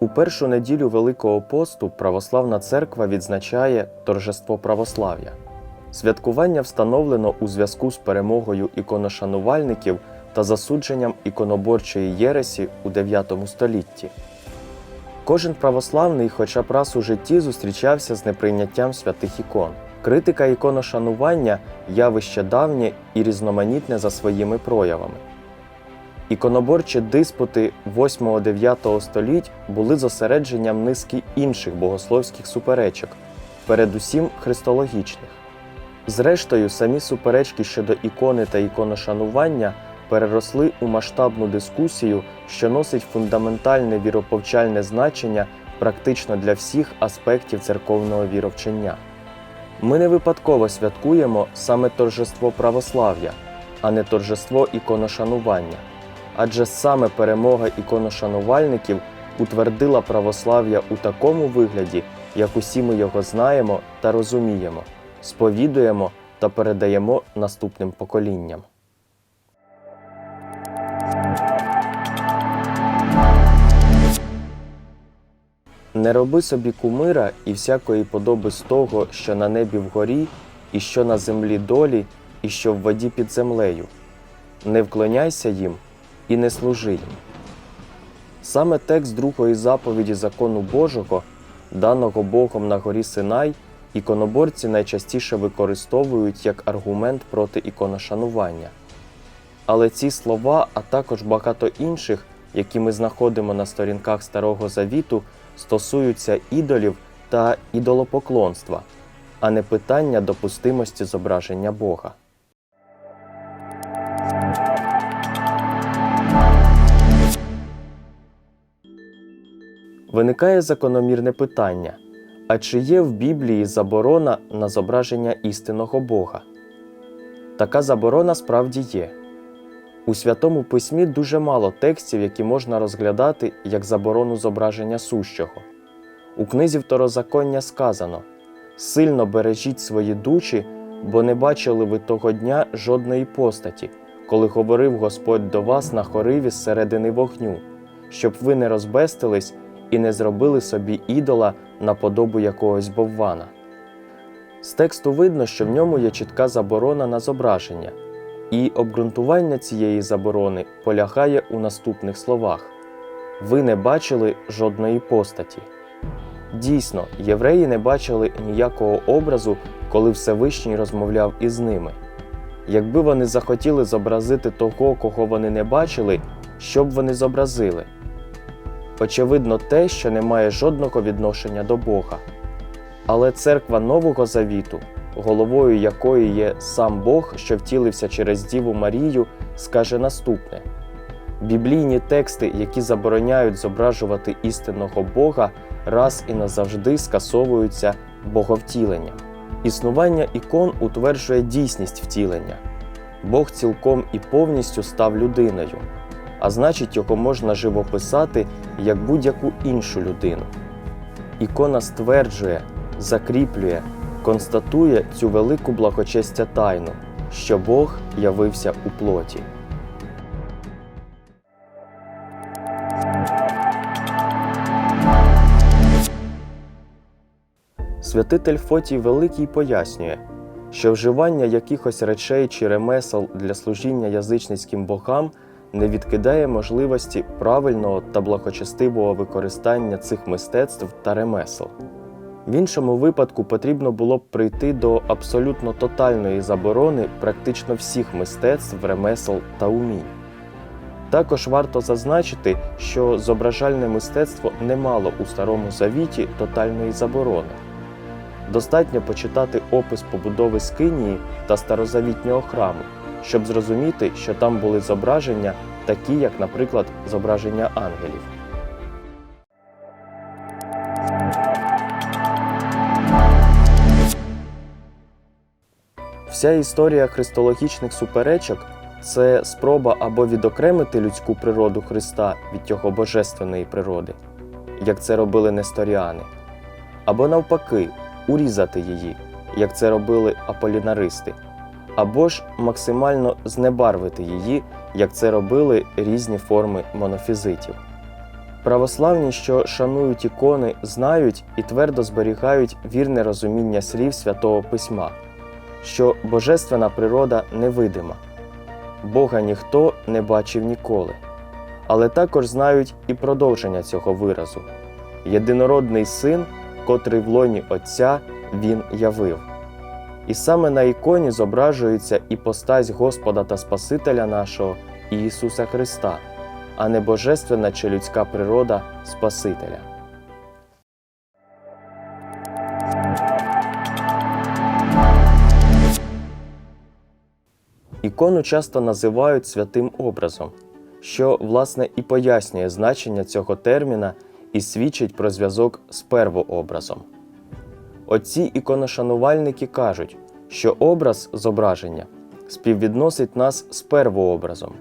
У першу неділю Великого посту Православна Церква відзначає торжество православ'я. Святкування встановлено у зв'язку з перемогою іконошанувальників та засудженням іконоборчої єресі у IX столітті. Кожен православний хоча б раз у житті зустрічався з неприйняттям святих ікон. Критика іконошанування явище давнє і різноманітне за своїми проявами. Іконоборчі диспути 8-9 століть були зосередженням низки інших богословських суперечок, передусім христологічних. Зрештою, самі суперечки щодо ікони та іконошанування переросли у масштабну дискусію, що носить фундаментальне віроповчальне значення практично для всіх аспектів церковного віровчення. Ми не випадково святкуємо саме торжество православ'я, а не торжество іконошанування. Адже саме перемога іконошанувальників утвердила православ'я у такому вигляді, як усі ми його знаємо та розуміємо, сповідуємо та передаємо наступним поколінням. Не роби собі кумира і всякої подоби з того, що на небі вгорі, і що на землі долі, і що в воді під землею. Не вклоняйся їм і не служи їм. Саме текст другої заповіді закону Божого, даного Богом на горі Синай, іконоборці найчастіше використовують як аргумент проти іконошанування. Але ці слова, а також багато інших, які ми знаходимо на сторінках Старого Завіту, стосуються ідолів та ідолопоклонства, а не питання допустимості зображення Бога. Виникає закономірне питання: а чи є в Біблії заборона на зображення істинного Бога? Така заборона справді є. У Святому Письмі дуже мало текстів, які можна розглядати як заборону зображення сущого. У книзі Второзаконня сказано: Сильно бережіть свої душі, бо не бачили ви того дня жодної постаті, коли говорив Господь до вас на хориві з середини вогню, щоб ви не розбестились і не зробили собі ідола на подобу якогось боввана. З тексту видно, що в ньому є чітка заборона на зображення, і обґрунтування цієї заборони полягає у наступних словах: ви не бачили жодної постаті. Дійсно, євреї не бачили ніякого образу, коли Всевишній розмовляв із ними. Якби вони захотіли зобразити того, кого вони не бачили, що б вони зобразили? Очевидно, те, що не має жодного відношення до Бога. Але церква Нового Завіту, головою якої є сам Бог, що втілився через Діву Марію, скаже наступне: біблійні тексти, які забороняють зображувати істинного Бога, раз і назавжди скасовуються боговтіленням. Існування ікон утверджує дійсність втілення. Бог цілком і повністю став людиною, а значить, його можна живописати як будь-яку іншу людину. Ікона стверджує, закріплює, констатує цю велику благочестя тайну, що Бог явився у плоті. Святитель Фотій Великий пояснює, що вживання якихось речей чи ремесел для служіння язичницьким богам не відкидає можливості правильного та благочестивого використання цих мистецтв та ремесел. В іншому випадку потрібно було б прийти до абсолютно тотальної заборони практично всіх мистецтв, ремесел та умінь. Також варто зазначити, що зображальне мистецтво не мало у Старому Завіті тотальної заборони. Достатньо почитати опис побудови Скинії та старозавітнього храму, щоб зрозуміти, що там були зображення, такі як, наприклад, зображення ангелів. Вся історія христологічних суперечок це спроба або відокремити людську природу Христа від його божественної природи, як це робили несторіани, або навпаки, урізати її, як це робили аполінаристи, або ж максимально знебарвити її, як це робили різні форми монофізитів. Православні, що шанують ікони, знають і твердо зберігають вірне розуміння слів Святого Письма, що божественна природа невидима, Бога ніхто не бачив ніколи, але також знають і продовження цього виразу єдинородний син, котрий в лоні Отця Він явив. І саме на іконі зображується іпостась Господа та Спасителя нашого Ісуса Христа, а не божественна чи людська природа Спасителя. Ікону часто називають святим образом, що власне і пояснює значення цього терміна і свідчить про зв'язок з первообразом. Отці іконошанувальники кажуть, що образ зображення співвідносить нас з первообразом,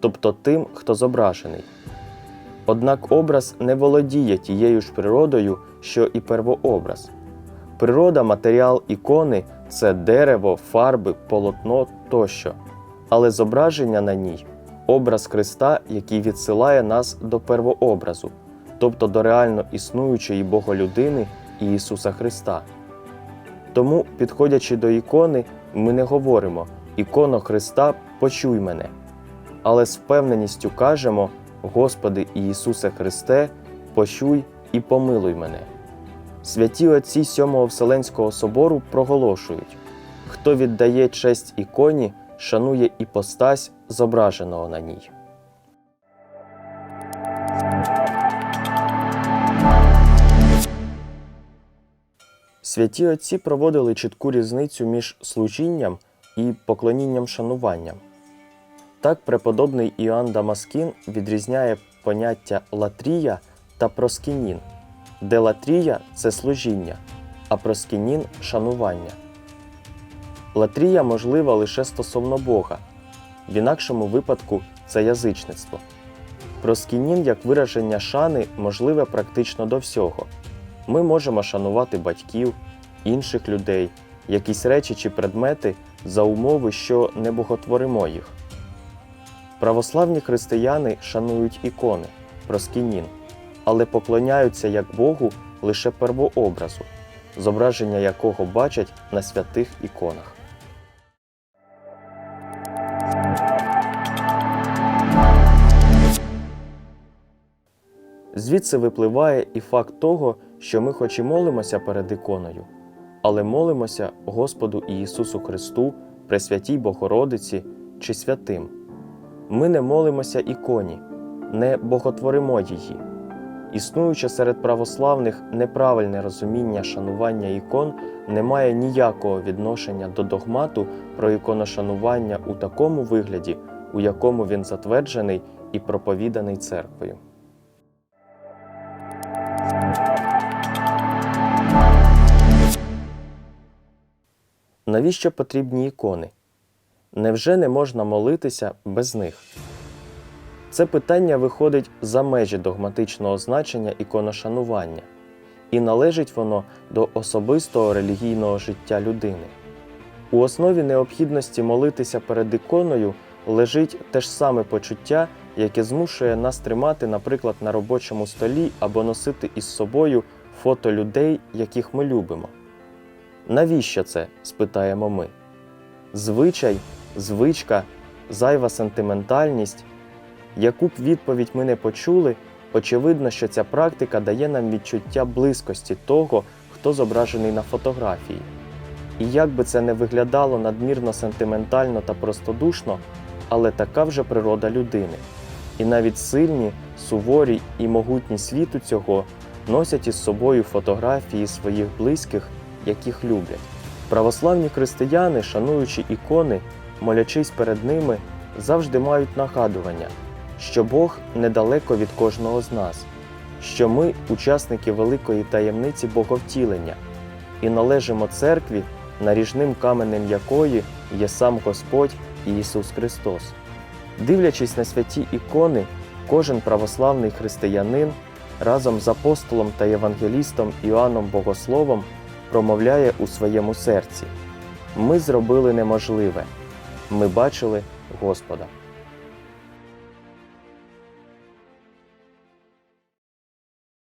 тобто тим, хто зображений. Однак образ не володіє тією ж природою, що і первообраз. Природа, матеріал ікони це дерево, фарби, полотно тощо, але зображення на ній образ Христа, який відсилає нас до первообразу, тобто до реально існуючої Боголюдини Ісуса Христа. Тому, підходячи до ікони, ми не говоримо іконо Христа, почуй мене, але з впевненістю кажемо Господи Ісусе Христе, почуй і помилуй мене. Святі отці Сьомого Вселенського собору проголошують хто віддає честь іконі, шанує іпостась, зображеного на ній. Святі отці проводили чітку різницю між служінням і поклонінням шануванням. Так преподобний Іоанн Дамаскін відрізняє поняття латрія та проскінін, де латрія це служіння, а проскінін шанування. Латрія можлива лише стосовно Бога, в інакшому випадку це язичництво. Проскінін як вираження шани можливе практично до всього. Ми можемо шанувати батьків, інших людей, якісь речі чи предмети за умови, що не боготворимо їх. Православні християни шанують ікони, проскінін, але поклоняються як Богу лише первообразу, зображення якого бачать на святих іконах. Звідси випливає і факт того, що ми хоч і молимося перед іконою, але молимося Господу Ісусу Христу, Пресвятій Богородиці чи святим. Ми не молимося іконі, не боготворимо її. Існуюче серед православних неправильне розуміння шанування ікон не має ніякого відношення до догмату про іконошанування у такому вигляді, у якому він затверджений і проповіданий церквою. Навіщо потрібні ікони? Невже не можна молитися без них? Це питання виходить за межі догматичного значення іконошанування, і належить воно до особистого релігійного життя людини. У основі необхідності молитися перед іконою лежить те ж саме почуття, яке змушує нас тримати, наприклад, на робочому столі або носити із собою фото людей, яких ми любимо. Навіщо це? спитаємо ми. Звичай, звичка, зайва сентиментальність. Яку б відповідь ми не почули, очевидно, що ця практика дає нам відчуття близькості того, хто зображений на фотографії. І як би це не виглядало надмірно сентиментально та простодушно, але така вже природа людини. І навіть сильні, суворі і могутні світу цього носять із собою фотографії своїх близьких, яких люблять. Православні християни, шануючи ікони, молячись перед ними, завжди мають нагадування, що Бог недалеко від кожного з нас, що ми учасники великої таємниці Боговтілення і належимо церкві, наріжним каменем якої є сам Господь Ісус Христос. Дивлячись на святі ікони, кожен православний християнин разом з апостолом та євангелістом Іоанном Богословом промовляє у своєму серці: Ми зробили неможливе, ми бачили Господа.